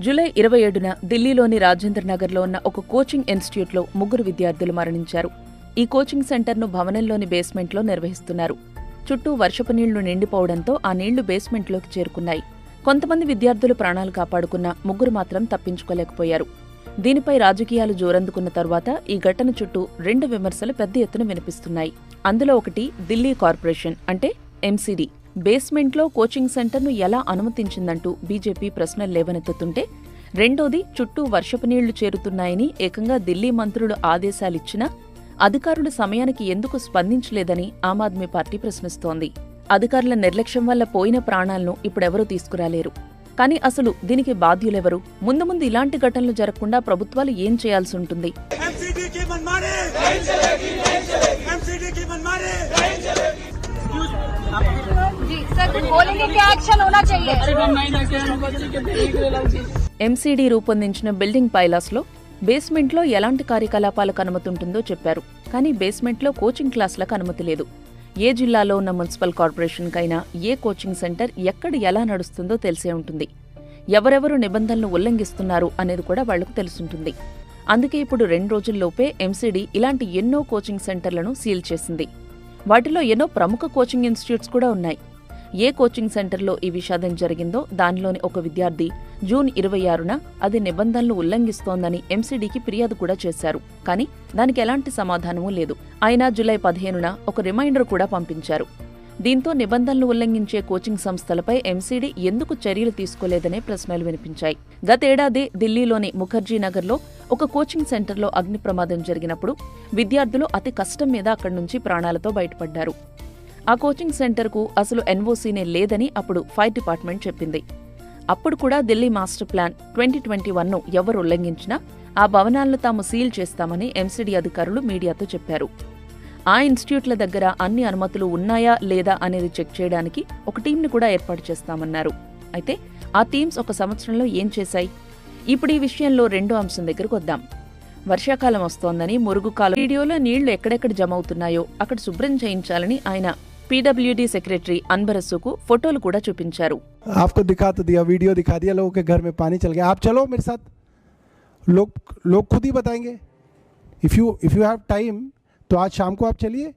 July ఇరవై ఏడున ఢిల్లీలోని రాజేంద్ర నగర్లో ఉన్న ఒక కోచింగ్ ఇన్స్టిట్యూట్లో ముగ్గురు విద్యార్థులు మరణించారు. ఈ కోచింగ్ సెంటర్ను భవనంలోని బేస్మెంట్లో నిర్వహిస్తున్నారు. చుట్టూ వర్షపు నీళ్ళు నిండిపోవడంతో ఆ నీళ్ళు బేస్మెంట్లోకి చేరుకున్నాయి. కొంతమంది విద్యార్థులు ప్రాణాలు కాపాడుకున్న ముగ్గురు మాత్రం తప్పించుకోలేకపోయారు. దీనిపై రాజకీయాలు జోరందుకున్న తరువాత ఈ ఘటన చుట్టూ రెండు విమర్శలు పెద్ద ఎత్తున వినిపిస్తున్నాయి. అందులో ఒకటి ఢిల్లీ కార్పొరేషన్ అంటే ఎంసీడీ. బేస్మెంట్లో కోచింగ్ సెంటర్ను ఎలా అనుమతించిందంటూ బీజేపీ ప్రశ్నలు లేవనెత్తుతుంటే రెండోది చుట్టూ వర్షపు నీళ్ళు చేరుతున్నాయని ఏకంగా ఢిల్లీ మంత్రులు ఆదేశాలిచ్చినా అధికారులు సమయానికి ఎందుకు స్పందించలేదని ఆమ్ ఆద్మీ పార్టీ ప్రశ్నిస్తోంది. అధికారుల నిర్లక్ష్యం వల్ల పోయిన ప్రాణాలను ఇప్పుడెవరూ తీసుకురాలేరు. కానీ అసలు దీనికి బాధ్యులెవరు? ముందు ముందు ఇలాంటి ఘటనలు జరగకుండా ప్రభుత్వాలు ఏం చేయాల్సి ఉంటుంది? ఎంసీడీ రూపొందించిన బిల్డింగ్ పైలాస్లో బేస్మెంట్లో ఎలాంటి కార్యకలాపాలకు అనుమతి ఉంటుందో చెప్పారు. కానీ బేస్మెంట్లో కోచింగ్ క్లాసులకు అనుమతి లేదు. ఏ జిల్లాలో ఉన్న మున్సిపల్ కార్పొరేషన్కైనా ఏ కోచింగ్ సెంటర్ ఎక్కడ ఎలా నడుస్తుందో తెలిసే ఉంటుంది. ఎవరెవరు నిబంధనలు ఉల్లంఘిస్తున్నారు అనేది కూడా వాళ్ళకు తెలుసుంటుంది. అందుకే ఇప్పుడు రెండు రోజుల్లోపే ఎంసీడీ ఇలాంటి ఎన్నో కోచింగ్ సెంటర్లను సీల్ చేసింది. వాటిలో ఎన్నో ప్రముఖ కోచింగ్ ఇన్స్టిట్యూట్స్ కూడా ఉన్నాయి. ఏ కోచింగ్ సెంటర్లో ఈ విషాదం జరిగిందో దానిలోని ఒక విద్యార్థి జూన్ ఇరవై ఆరున అది నిబంధనలు ఉల్లంఘిస్తోందని ఎంసీడీకి ఫిర్యాదు కూడా చేశారు. కానీ దానికి ఎలాంటి సమాధానమూ లేదు. అయినా జులై పదిహేనున ఒక రిమైండర్ కూడా పంపించారు. దీంతో నిబంధనలు ఉల్లంఘించే కోచింగ్ సంస్థలపై ఎంసీడీ ఎందుకు చర్యలు తీసుకోలేదనే ప్రశ్నలు వినిపించాయి. గతేడాది ఢిల్లీలోని ముఖర్జీ నగర్లో ఒక కోచింగ్ సెంటర్లో అగ్ని ప్రమాదం జరిగినప్పుడు విద్యార్థులు అతి కష్టం మీద అక్కడి నుంచి ప్రాణాలతో బయటపడ్డారు. ఆ కోచింగ్ సెంటర్కు అసలు ఎన్ఓసీనే లేదని అప్పుడు ఫైర్ డిపార్ట్మెంట్ చెప్పింది. అప్పుడు కూడా Delhi master plan twenty twenty వన్ను ఎవరు ఉల్లంఘించినా ఆ భవనాలను తాము సీల్ చేస్తామని ఎంసీడీ అధికారులు మీడియాతో చెప్పారు. ఆ ఇన్స్టిట్యూట్ల దగ్గర అన్ని అనుమతులు ఉన్నాయా లేదా అనేది చెక్ చేయడానికి ఒక టీంని కూడా ఏర్పాటు చేస్తామన్నారు. అయితే ఆ టీమ్స్ ఒక సంవత్సరంలో ఏం చేశాయి? ఇప్పుడు ఈ విషయంలో రెండో అంశం దగ్గరకు వద్దాం. వర్షాకాలం వస్తోందని మురుగు కాలం వీడియోలో నీళ్ళు ఎక్కడెక్కడ జమ అవుతున్నాయో అక్కడ శుభ్రం చేయించాలని ఆయన పీడబ్ల్యూడీ సెక్రటరీ అన్బరస్సుకు ఫోటోలు కూడా చూపించారు आपको दिखा तो दिया वीडियो दिखा दिया लोगों के घर में पानी चल गया आप चलो मेरे साथ लोग लोग खुद ही बताएंगे if you if you have time तो आज शाम को आप चलिए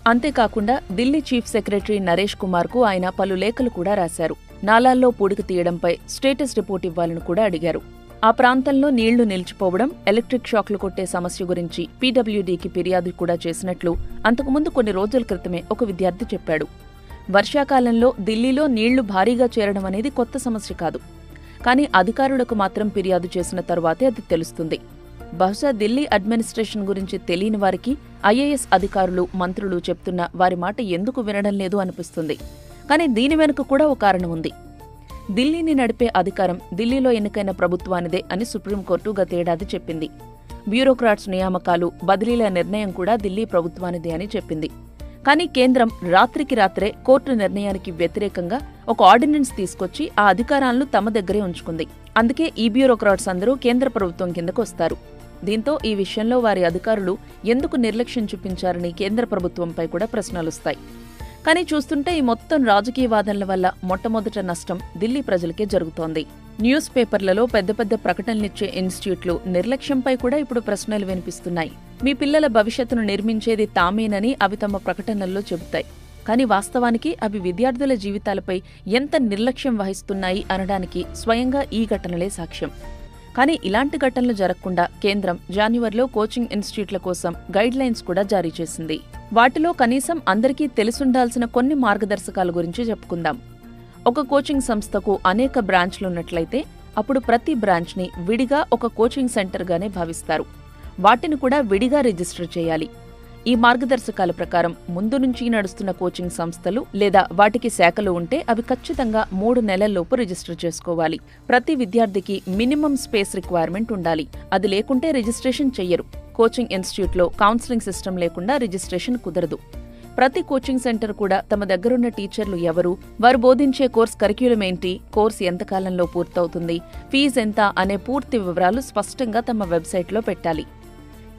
అంతేకాకుండా ఢిల్లీ చీఫ్ సెక్రటరీ నరేష్ కుమార్ కు ఆయన పలు లేఖలు కూడా రాశారు నాలాల్లో పూడిక తీయడంపై స్టేటస్ రిపోర్ట్ ఇవ్వాలని కూడా అడిగారు ఆ ప్రాంతంలో నీళ్ళు నిలిచిపోవడం ఎలక్ట్రిక్ షాక్లు కొట్టే సమస్య గురించి పీడబ్ల్యూడీకి ఫిర్యాదు కూడా చేసినట్లు అంతకుముందు కొన్ని రోజుల క్రితమే ఒక విద్యార్థి చెప్పాడు. వర్షాకాలంలో ఢిల్లీలో నీళ్ళు భారీగా చేరడం అనేది కొత్త సమస్య కాదు. కానీ అధికారులకు మాత్రం ఫిర్యాదు చేసిన తరువాతే అది తెలుస్తుంది. బహుశా ఢిల్లీ అడ్మినిస్ట్రేషన్ గురించి తెలియని వారికి ఐఏఎస్ అధికారులు మంత్రులు చెప్తున్న వారి మాట ఎందుకు వినడం లేదు అనిపిస్తుంది. కానీ దీని వెనుక కూడా ఓ కారణం ఉంది. ఢిల్లీని నడిపే అధికారం ఢిల్లీలో ఎన్నికైన ప్రభుత్వానిదే అని సుప్రీంకోర్టు గతేడాది చెప్పింది. బ్యూరోక్రాట్స్ నియామకాలు బదిలీల నిర్ణయం కూడా ఢిల్లీ ప్రభుత్వానిదే అని చెప్పింది. కానీ కేంద్రం రాత్రికి రాత్రే కోర్టు నిర్ణయానికి వ్యతిరేకంగా ఒక ఆర్డినెన్స్ తీసుకొచ్చి ఆ అధికారాలను తమ దగ్గరే ఉంచుకుంది. అందుకే ఈ బ్యూరోక్రాట్స్ అందరూ కేంద్ర ప్రభుత్వం కిందకు వస్తారు. దీంతో ఈ విషయంలో వారి అధికారులు ఎందుకు నిర్లక్ష్యం చూపించారని కేంద్ర ప్రభుత్వంపై కూడా ప్రశ్నలుస్తాయి కానీ చూస్తుంటే ఈ మొత్తం రాజకీయ వాదనల వల్ల మొట్టమొదట నష్టం ఢిల్లీ ప్రజలకే జరుగుతోంది. న్యూస్ పేపర్లలో పెద్ద పెద్ద ప్రకటనలిచ్చే ఇన్స్టిట్యూట్లు నిర్లక్ష్యంపై కూడా ఇప్పుడు ప్రశ్నలు వినిపిస్తున్నాయి. మీ పిల్లల భవిష్యత్తును నిర్మించేది తామేనని అవి తమ ప్రకటనల్లో చెబుతాయి. కానీ వాస్తవానికి అవి విద్యార్థుల జీవితాలపై ఎంత నిర్లక్ష్యం వహిస్తున్నాయి అనడానికి స్వయంగా ఈ ఘటనలే సాక్ష్యం. కానీ ఇలాంటి ఘటనలు జరగకుండా కేంద్రం జాన్యువరిలో కోచింగ్ ఇన్స్టిట్యూట్ల కోసం గైడ్లైన్స్ కూడా జారీ చేసింది. వాటిలో కనీసం అందరికీ తెలిసుండాల్సిన కొన్ని మార్గదర్శకాల గురించి చెప్పుకుందాం. ఒక కోచింగ్ సంస్థకు అనేక బ్రాంచ్లు ఉన్నట్లయితే అప్పుడు ప్రతి బ్రాంచ్ని విడిగా ఒక కోచింగ్ సెంటర్గానే భావిస్తారు. వాటిని కూడా విడిగా రిజిస్టర్ చేయాలి. ఈ మార్గదర్శకాల ప్రకారం ముందు నుంచి నడుస్తున్న కోచింగ్ సంస్థలు లేదా వాటికి శాఖలు ఉంటే అవి ఖచ్చితంగా మూడు నెలల్లోపు రిజిస్టర్ చేసుకోవాలి. ప్రతి విద్యార్థికి మినిమం స్పేస్ రిక్వైర్మెంట్ ఉండాలి. అది లేకుంటే రిజిస్ట్రేషన్ చెయ్యరు. కోచింగ్ ఇన్స్టిట్యూట్లో కౌన్సిలింగ్ సిస్టమ్ లేకుండా రిజిస్ట్రేషన్ కుదరదు. ప్రతి కోచింగ్ సెంటర్ కూడా తమ దగ్గరున్న టీచర్లు ఎవరు వారు బోధించే కోర్స్ కరిక్యులం ఏంటి కోర్స్ ఎంతకాలంలో పూర్తవుతుంది ఫీజు ఎంత అనే పూర్తి వివరాలు స్పష్టంగా తమ వెబ్సైట్లో పెట్టాలి.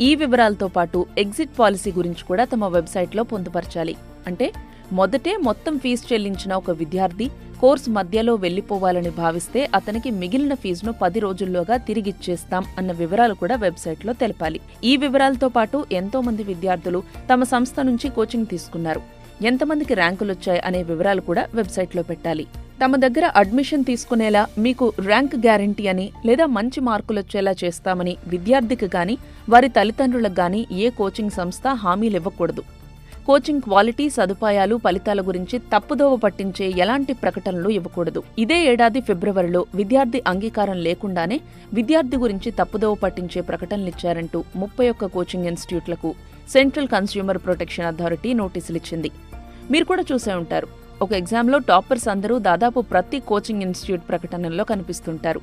ఈ వివరాలతో పాటు ఎగ్జిట్ పాలసీ గురించి కూడా తమ వెబ్సైట్లో పొందుపరచాలి. అంటే మొదటే మొత్తం ఫీజు చెల్లించిన ఒక విద్యార్థి కోర్స్ మధ్యలో వెళ్ళిపోవాలని భావిస్తే అతనికి మిగిలిన ఫీజును పది రోజుల్లోగా తిరిగిచ్చేస్తాం అన్న వివరాలు కూడా వెబ్సైట్లో తెలపాలి. ఈ వివరాలతో పాటు ఎంతో మంది విద్యార్థులు తమ సంస్థ నుంచి కోచింగ్ తీసుకున్నారు. ఎంతమందికి ర్యాంకులొచ్చాయి అనే వివరాలు కూడా వెబ్సైట్లో పెట్టాలి. తమ దగ్గర అడ్మిషన్ తీసుకునేలా మీకు ర్యాంక్ గ్యారంటీ అని లేదా మంచి మార్కులొచ్చేలా చేస్తామని విద్యార్థికి గాని వారి తల్లిదండ్రులకు గాని ఏ కోచింగ్ సంస్థ హామీలివ్వకూడదు కోచింగ్ క్వాలిటీ సదుపాయాలు ఫలితాల గురించి తప్పుదోవ పట్టించే ఎలాంటి ప్రకటనలు ఇవ్వకూడదు. ఇదే ఏడాది ఫిబ్రవరిలో విద్యార్థి అంగీకారం లేకుండానే విద్యార్థి గురించి తప్పుదోవ పట్టించే ప్రకటనలిచ్చారంటూ ముప్పై ఒక్క కోచింగ్ ఇన్స్టిట్యూట్లకు సెంట్రల్ కన్స్యూమర్ ప్రొటెక్షన్ అథారిటీ నోటీసులిచ్చింది మీరు కూడా చూసే ఉంటారు. ఒక ఎగ్జామ్లో టాపర్స్ అందరూ దాదాపు ప్రతి కోచింగ్ ఇన్స్టిట్యూట్ ప్రకటనల్లో కనిపిస్తుంటారు.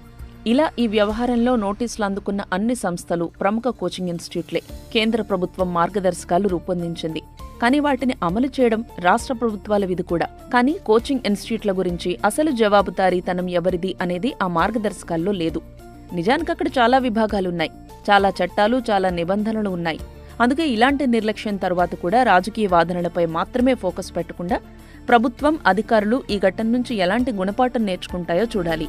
ఇలా ఈ వ్యవహారంలో నోటీసులు అందుకున్న అన్ని సంస్థలు ప్రముఖ కోచింగ్ ఇన్స్టిట్యూట్లే కేంద్ర ప్రభుత్వం మార్గదర్శకాలు రూపొందించింది. కానీ వాటిని అమలు చేయడం రాష్ట్ర ప్రభుత్వాల విధి కూడా. కానీ కోచింగ్ ఇన్స్టిట్యూట్ల గురించి అసలు జవాబుదారీతనం ఎవరిది అనేది ఆ మార్గదర్శకాల్లో లేదు. నిజానికి అక్కడ చాలా విభాగాలున్నాయి. చాలా చట్టాలు చాలా నిబంధనలు ఉన్నాయి. అందుకే ఇలాంటి నిర్లక్ష్యం తర్వాత కూడా రాజకీయ వాదనలపై మాత్రమే ఫోకస్ పెట్టకుండా ప్రభుత్వం అధికారులు ఈ ఘటన నుంచి ఎలాంటి గుణపాఠం నేర్చుకుంటాయో చూడాలి.